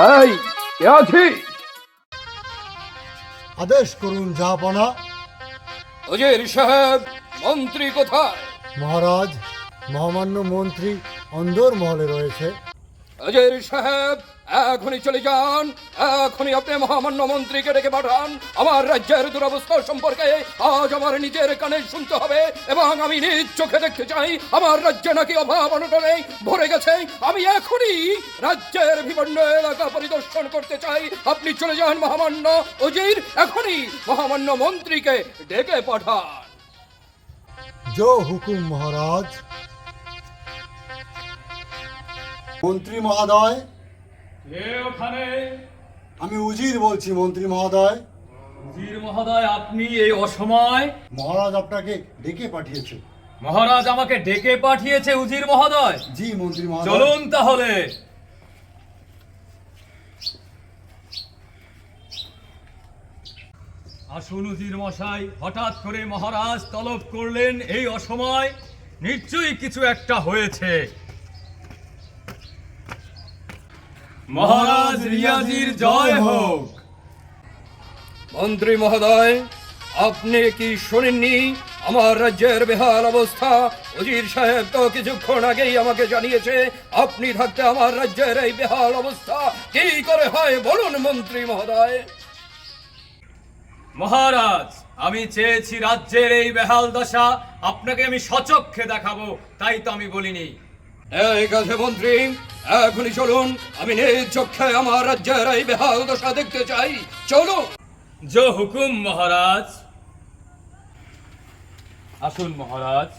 এই কে আছি? আদেশ করুন জাহাপনা অজের সাহেব মন্ত্রী কোথায়? মহারাজ মহামান্য মন্ত্রী অন্দর মহলে রয়েছে। অজের সাহেব এখনই চলে যান এখনই আপনি মহামান্য মন্ত্রীকে ডেকে পাঠান। আমার রাজ্যের দুরবস্থা সম্পর্কে আজ আমার নিজের কানে শুনতে হবে এবং আমি নিজ চোখে দেখতে চাই আমার রাজ্যে নাকি অভাব অনটনে ভরে গেছে। আমি এখনই রাজ্যের বিভিন্ন এলাকা পরিদর্শন করতে চাই। আপনি চলে যান মহামান্য অজির এখনই মহামান্য মন্ত্রীকে ডেকে পাঠান। জো হুকুম মহারাজ। মন্ত্রী মহোদয় ওখানে। আমি উজির বলছি মন্ত্রী মহোদয়। বীর মহোদয় আপনি এই অসময় মহারাজ আপনাকে ডেকে পাঠিয়েছে। মহারাজ আমাকে ডেকে পাঠিয়েছে উজির মহোদয়। জি মন্ত্রী মহোদয়। চলুন তাহলে। আসুন উজির মশাই হঠাৎ করে মহারাজ তলব করলেন এই অসময় নিশ্চয়ই কিছু একটা হয়েছে। মহারাজ রিয়াজির জয় হোক। মন্ত্রী মহোদয় আপনি কি শোনেননি? আমার রাজ্যের বেহাল অবস্থা। অজির সাহেব তো কিছুক্ষণ আগেই আমাকে জানিয়েছে আপনি থাকতে আমার রাজ্যের এই বেহাল অবস্থা। কি করে হয় বলুন মন্ত্রী মহোদয়। মহারাজ আমি চেয়েছি রাজ্যের এই বেহাল দশা। আপনাকে আমি সচক্ষে দেখাবো তাই তো আমি বলিনি। এই কাছে মন্ত্রী, এখনই চলুন। আমি নিজ চক্ষে আমার রাজ্যের এই বেহাল দশা দেখতে চাই। চলো জো হুকুম মহারাজ। আসুন মহারাজ।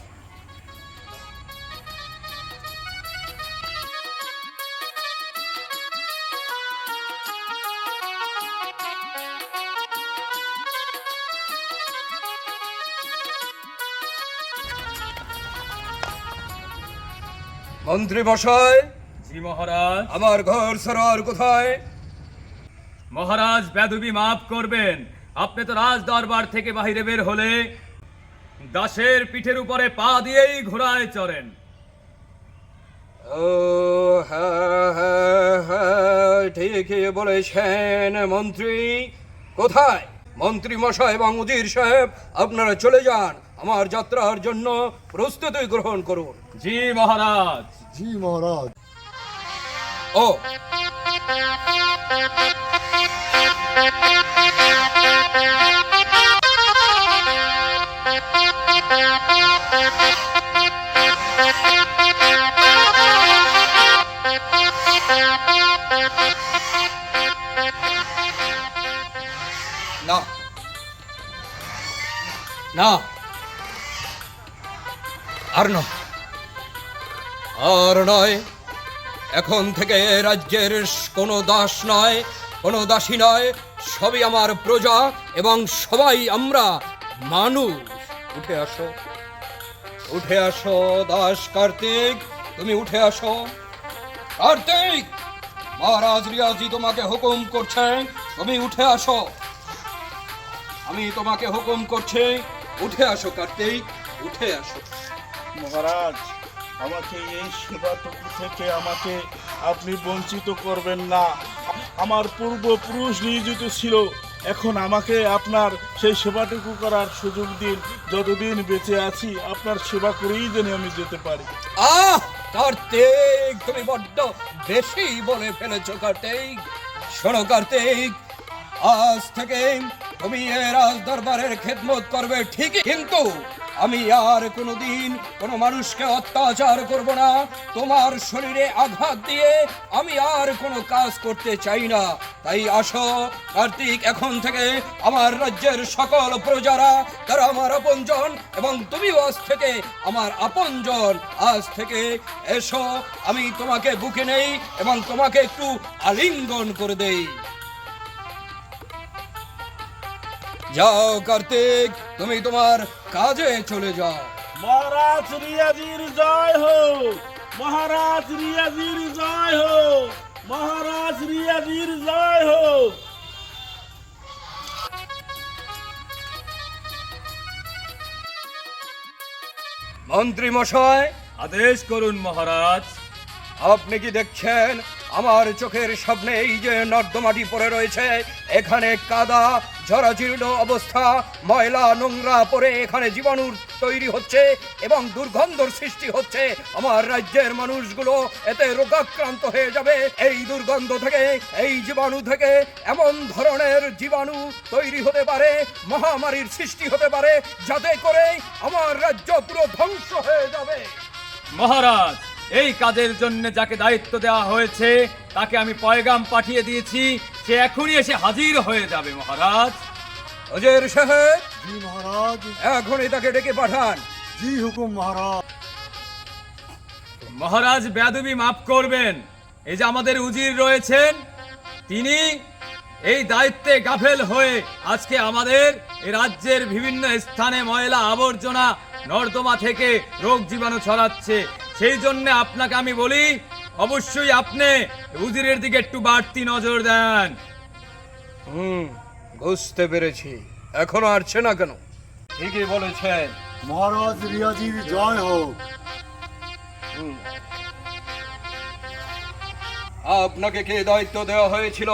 মন্ত্রী মশাই জি মহারাজ। আমার ঘর সরার কোথায়? মহারাজ বেদবি মাফ করবেন। আপনি তো রাজ দরবার থেকে বাহিরে বের হলে দাসের পিঠের উপরে পা দিয়েই ঘোড়ায় চড়েন। ও হ্যাঁ হ্যাঁ হ্যাঁ ঠিকই বলেছেন মন্ত্রী। কোথায়? মন্ত্রী মশাই এবং উজির সাহেব আপনারা চলে যান। আমার যাত্রার জন্য প্রস্তুতি গ্রহণ করুন। জি মহারাজ জি মহারাজ ও না না আর নয় আর নয়। এখন থেকে রাজ্যের কোনো দাস নয়, কোনো দাসী নয়, সবই আমার প্রজা এবং সবাই আমরা মানুষ। উঠে আসো উঠে আসো দাস কার্তিক, তুমি উঠে আসো। কার্তিক, মহারাজ রিয়াজি তোমাকে হুকুম করছে, তুমি উঠে আসো। আমি তোমাকে হুকুম করছি, উঠে আসো কার্তিক, উঠে আসো। মহারাজ আমাকে এই সেবাটুকু থেকে আমাকে আপনি বঞ্চিত করবেন না। আমার পূর্বপুরুষ নিয়োজিত ছিল। এখন আমাকে আপনার সেই সেবাটুকু করার সুযোগ দিন। যতদিন বেঁচে আছি, আপনার সেবা করেই যেন আমি যেতে পারি। আহ! কার্তিক তুমি বড্ড বেশি বলে ফেলেছো, কার্তিক। শোনো, কার্তিক। আজ থেকে তুমি এ রাজ দরবারের খেদমত করবে ঠিকই, কিন্তু আমি আর কোনোদিন কোনো মানুষকে অত্যাচার করব না। তোমার শরীরে আঘাত দিয়ে আমি আর কোনো কাজ করতে চাই না। তাই আসো, কার্তিক, এখন থেকে আমার রাজ্যের সকল প্রজারা, তারা আমার আপনজন এবং তুমিও আজ থেকে আমার আপনজন। আজ থেকে এসো, আমি তোমাকে বুকে নেই এবং তোমাকে একটু আলিঙ্গন করে দেই। যাও কার্তিক তুমি তোমার কাজে চলে যাও। মহারাজ রিয়াজির জয় হোক মহারাজ রিয়াজির জয় হোক মহারাজ রিয়াজির জয় হোক মন্ত্রী মশাই আদেশ করুন মহারাজ। আপনি কি দেখছেন আমার চোখের সামনে এই যে নর্দমাটি পড়ে রয়েছে, এখানে কাদা, ঝরাঝীর্ণ অবস্থা, ময়লা, নোংরা পরে এখানে জীবাণু তৈরি হচ্ছে এবং দুর্গন্ধর সৃষ্টি হচ্ছে। আমার রাজ্যের মানুষগুলো এতে রোগাক্রান্ত হয়ে যাবে। এই দুর্গন্ধ থেকে, এই জীবাণু থেকে এমন ধরনের জীবাণু তৈরি হতে পারে, মহামারীর সৃষ্টি হতে পারে, যাতে করে আমার রাজ্য পুরো ধ্বংস হয়ে যাবে। মহারাজ এই কাজের জন্য যাকে দায়িত্ব দেওয়া হয়েছে তাকে আমি পয়গাম পাঠিয়ে দিয়েছি সে এখনই এসে হাজির হয়ে যাবে মহারাজ। অজের সাহেব জি মহারাজ। এখনই তাকে ডেকে পাঠান। জি হুকুম মহারাজ। মহারাজ বেদবি মাফ করবেন। এই যে আমাদের উজির রয়েছেন তিনি এই দায়িত্বে গাফেল হয়ে আজকে আমাদের রাজ্যের বিভিন্ন স্থানে ময়লা আবর্জনা নর্দমা থেকে রোগ জীবাণু ছড়াচ্ছে। সেই জন্য আপনাকে আমি বলি অবশ্যই আপনি উজিরের দিকে একটু বাড়তি নজর দেন। হুম বুঝতে পেরেছি। এখনও আসছে না কেন? ঠিকই বলেছেন। মহারাজ রিয়াজির জয় হোক। হুম। আপনাকে কে দায়িত্ব দেওয়া হয়েছিল?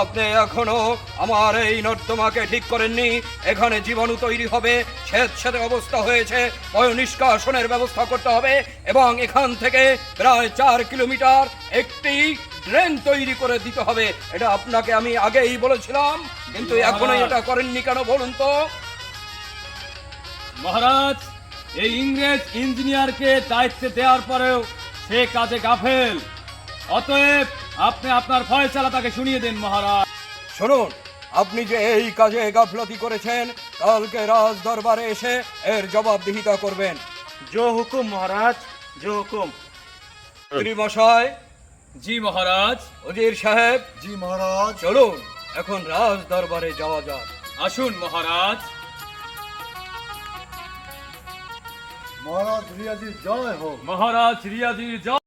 আপনি এখনও আমার এই নর্দমাকে ঠিক করেননি। এখানে জীবাণু তৈরি হবে স্বেচ্ছাতে অবস্থা হয়েছে পয় নিষ্কাশনের ব্যবস্থা করতে হবে এবং এখান থেকে প্রায় চার কিলোমিটার একটি ড্রেন তৈরি করে দিতে হবে। এটা আপনাকে আমি আগেই বলেছিলাম কিন্তু এখনও এটা করেননি কেন বলুন তো? মহারাজ এই ইংরেজ ইঞ্জিনিয়ারকে দায়িত্বে দেওয়ার পরেও সে কাজে গাফেল। অতএব আপনি আপনার ফয়সালা তাকে শুনিয়ে দিন মহারাজ। শুনুন আপনি যে এই কাজে গাফলতি করেছেন কালকে রাজ দরবারে এসে এর জবাবদিহিতা করবেন। জো হুকুম মহারাজ জো হুকুম। শ্রী মশাই। জি মহারাজ। উজির সাহেব। জি মহারাজ। চলুন এখন রাজ দরবারে যাওয়া যাক। আসুন মহারাজ। মহারাজ রিয়াজির জয় হোক। মহারাজ রিয়াজির জয়।